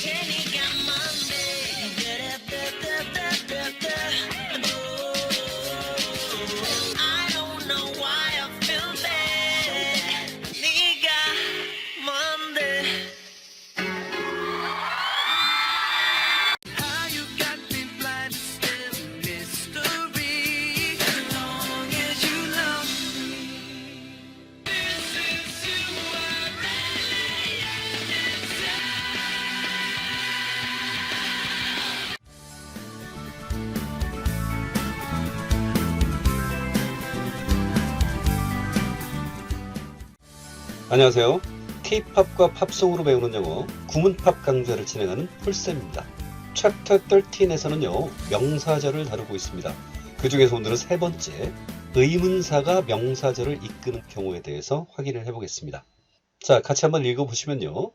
테 안녕하세요. K-팝과 팝송으로 배우는 영어 구문팝 강좌를 진행하는 폴쌤입니다. 챕터 13에서는요, 명사절을 다루고 있습니다. 그 중에서 오늘은 세 번째, 의문사가 명사절을 이끄는 경우에 대해서 확인을 해보겠습니다. 자, 같이 한번 읽어보시면요.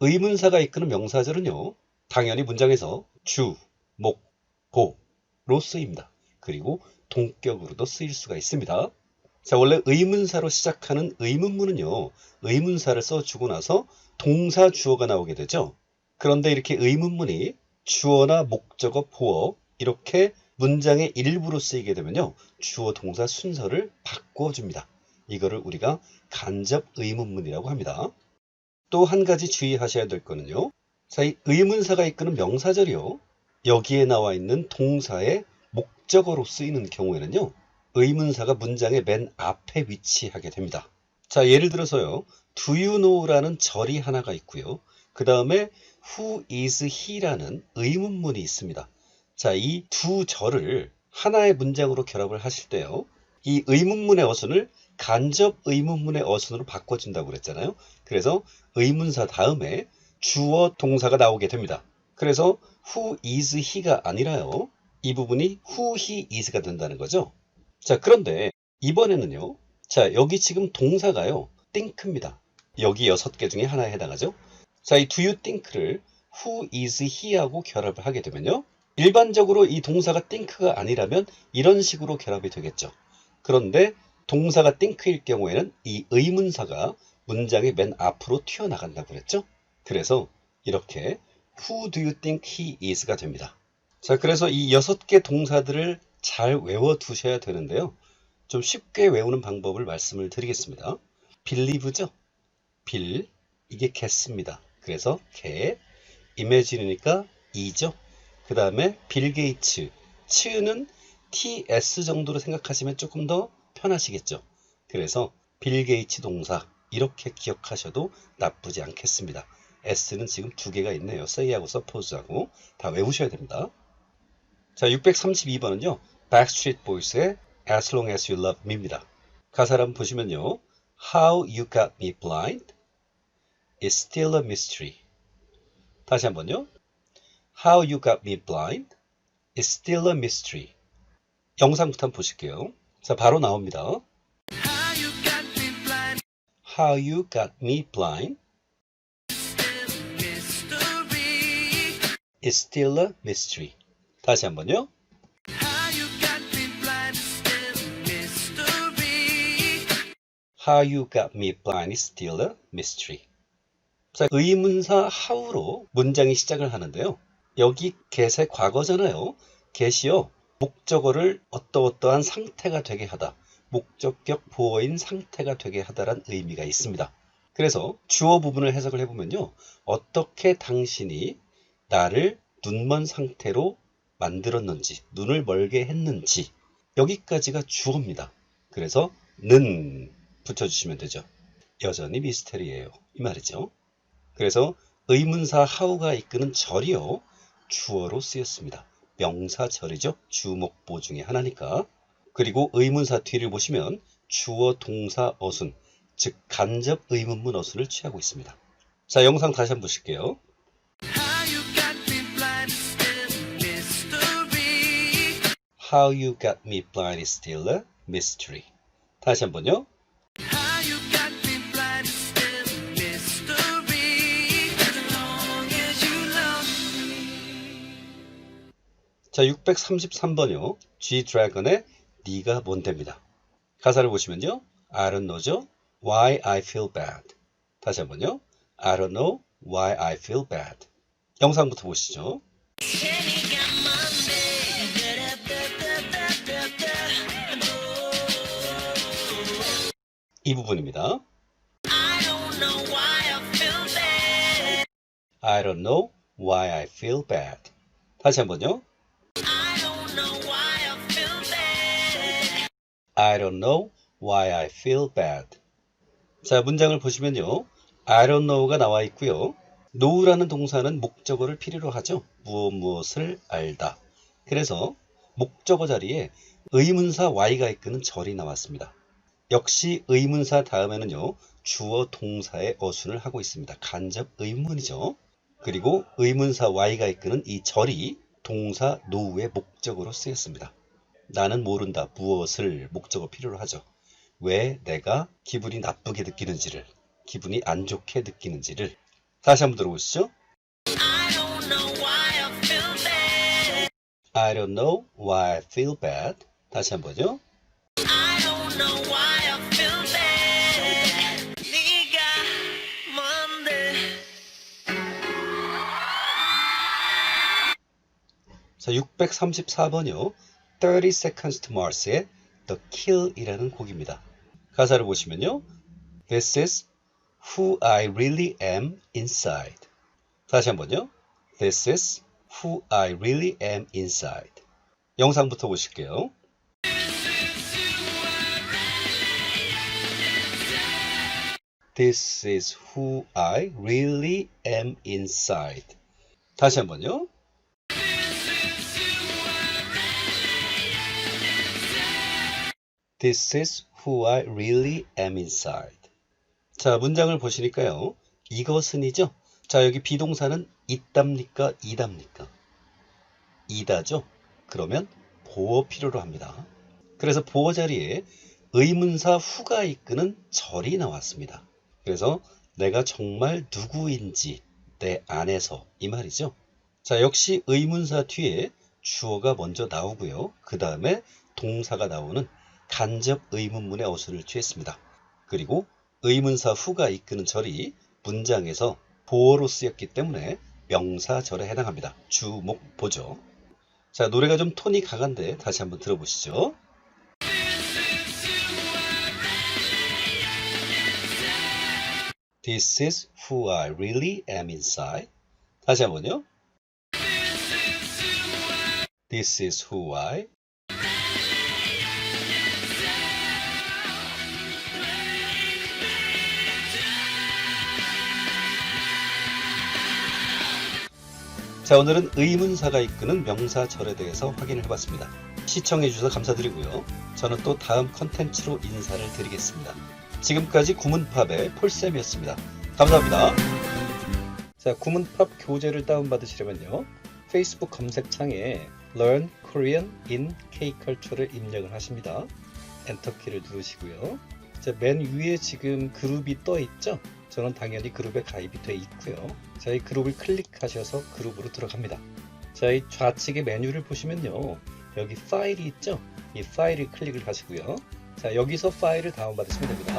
의문사가 이끄는 명사절은요, 당연히 문장에서 주, 목, 고로 쓰입니다. 그리고 동격으로도 쓰일 수가 있습니다. 자, 원래 의문사로 시작하는 의문문은요, 의문사를 써주고 나서 동사 주어가 나오게 되죠. 그런데 이렇게 의문문이 주어나 목적어, 보어, 이렇게 문장의 일부로 쓰이게 되면요, 주어 동사 순서를 바꿔줍니다. 이거를 우리가 간접 의문문이라고 합니다. 또 한 가지 주의하셔야 될 거는요, 자, 이 의문사가 이끄는 명사절이요, 여기에 나와 있는 동사의 목적어로 쓰이는 경우에는요, 의문사가 문장의 맨 앞에 위치하게 됩니다. 자, 예를 들어서요. Do you know라는 절이 하나가 있고요. 그 다음에 who is he라는 의문문이 있습니다. 자, 이 두 절을 하나의 문장으로 결합을 하실 때요. 이 의문문의 어순을 간접 의문문의 어순으로 바꿔준다고 그랬잖아요. 그래서 의문사 다음에 주어 동사가 나오게 됩니다. 그래서 who is he가 아니라요. 이 부분이 who he is가 된다는 거죠. 자, 그런데 이번에는요. 자, 여기 지금 동사가요. think입니다. 여기 여섯 개 중에 하나에 해당하죠. 자, 이 do you think를 who is he하고 결합을 하게 되면요. 일반적으로 이 동사가 think가 아니라면 이런 식으로 결합이 되겠죠. 그런데 동사가 think일 경우에는 이 의문사가 문장의 맨 앞으로 튀어나간다고 그랬죠. 그래서 이렇게 who do you think he is가 됩니다. 자, 그래서 이 여섯 개 동사들을 잘 외워두셔야 되는데요. 좀 쉽게 외우는 방법을 말씀을 드리겠습니다. believe죠? 빌, 이게 get입니다. 그래서 get, imagine이니까 이죠. 그 다음에 빌 게이츠, 츠는 ts 정도로 생각하시면 조금 더 편하시겠죠. 그래서 빌 게이츠 동사 이렇게 기억하셔도 나쁘지 않겠습니다. s는 지금 두 개가 있네요. say하고 suppose하고 다 외우셔야 됩니다. 자, 632번은요. Backstreet Boys의 As Long As You Love Me입니다. 가사를 한번 보시면요. How You Got Me Blind is Still a Mystery. 다시 한번요. How You Got Me Blind is Still a Mystery. 영상부터 한번 보실게요. 자, 바로 나옵니다. How you got me blind, How You Got Me Blind is Still a Mystery. 다시 한번요. How You Got Me Blind is Still a Mystery. 자, 의문사 how로 문장이 시작을 하는데요. 여기 get의 과거잖아요. get이요. 목적어를 어떠어떠한 상태가 되게 하다. 목적격 보어인 상태가 되게 하다란 의미가 있습니다. 그래서 주어 부분을 해석을 해보면요. 어떻게 당신이 나를 눈먼 상태로 만들었는지, 눈을 멀게 했는지, 여기까지가 주어입니다. 그래서 는 붙여주시면 되죠. 여전히 미스테리예요. 이 말이죠. 그래서 의문사 how가 이끄는 절이요. 주어로 쓰였습니다. 명사절이죠. 주목보 중에 하나니까. 그리고 의문사 뒤를 보시면 주어 동사 어순, 즉 간접 의문문 어순을 취하고 있습니다. 자, 영상 다시 한번 보실게요. How you got me blind, still mystery. How you got me blind is still a mystery. 다시 한번요. 자, 633번이요. G-Dragon의 네가 뭔데입니다. 가사를 보시면요. I don't know죠. Why I feel bad. 다시 한번요. I don't know why I feel bad. 영상부터 보시죠. 이 부분입니다. I don't know why I feel bad. 다시 한번요. I don't know why I feel bad. 자, 문장을 보시면요. I don't know가 나와 있고요. know라는 동사는 목적어를 필요로 하죠. 무엇 무엇을 알다. 그래서 목적어 자리에 의문사 y가 이끄는 절이 나왔습니다. 역시 의문사 다음에는요. 주어 동사의 어순을 하고 있습니다. 간접 의문이죠. 그리고 의문사 y가 이끄는 이 절이 동사 know의 목적어로 쓰였습니다. 나는 모른다. 무엇을 목적어 필요로 하죠. 왜 내가 기분이 나쁘게 느끼는지를, 기분이 안 좋게 느끼는지를. 다시 한번 들어보시죠. I don't know why I feel bad. I don't know why I feel bad. 다시 한번요. I don't know why I feel bad. 네가 뭔데? 자, 634번이요. 30 Seconds to Mars의 The Kill이라는 곡입니다. 가사를 보시면요. This is who I really am inside. 다시 한번요. This is who I really am inside. 영상부터 보실게요. This is who I really am inside. 다시 한번요. This is who I really am inside. 자, 문장을 보시니까요. 이것은이죠. 자, 여기 비동사는 있답니까? 이답니까? 이다죠. 그러면 보어 필요로 합니다. 그래서 보어 자리에 의문사 후가 이끄는 절이 나왔습니다. 그래서 내가 정말 누구인지 내 안에서 이 말이죠. 자, 역시 의문사 뒤에 주어가 먼저 나오고요. 그 다음에 동사가 나오는 간접 의문문의 어순을 취했습니다. 그리고 의문사 후가 이끄는 절이 문장에서 보어로 쓰였기 때문에 명사절에 해당합니다. 주목 보죠. 자, 노래가 좀 톤이 강한데 다시 한번 들어보시죠. This is who I really am inside. 다시 한번요. This is who I 자, 오늘은 의문사가 이끄는 명사절에 대해서 확인을 해봤습니다. 시청해 주셔서 감사드리고요. 저는 또 다음 컨텐츠로 인사를 드리겠습니다. 지금까지 구문팝의 폴쌤이었습니다. 감사합니다. 자, 구문팝 교재를 다운받으시려면요. 페이스북 검색창에 Learn Korean in K-Culture를 입력을 하십니다. 엔터키를 누르시고요. 자, 맨 위에 지금 그룹이 떠 있죠? 저는 당연히 그룹에 가입이 돼 있고요. 자, 이 그룹을 클릭하셔서 그룹으로 들어갑니다. 자, 이 좌측의 메뉴를 보시면요. 여기 파일이 있죠? 이 파일을 클릭을 하시고요. 자, 여기서 파일을 다운받으시면 됩니다.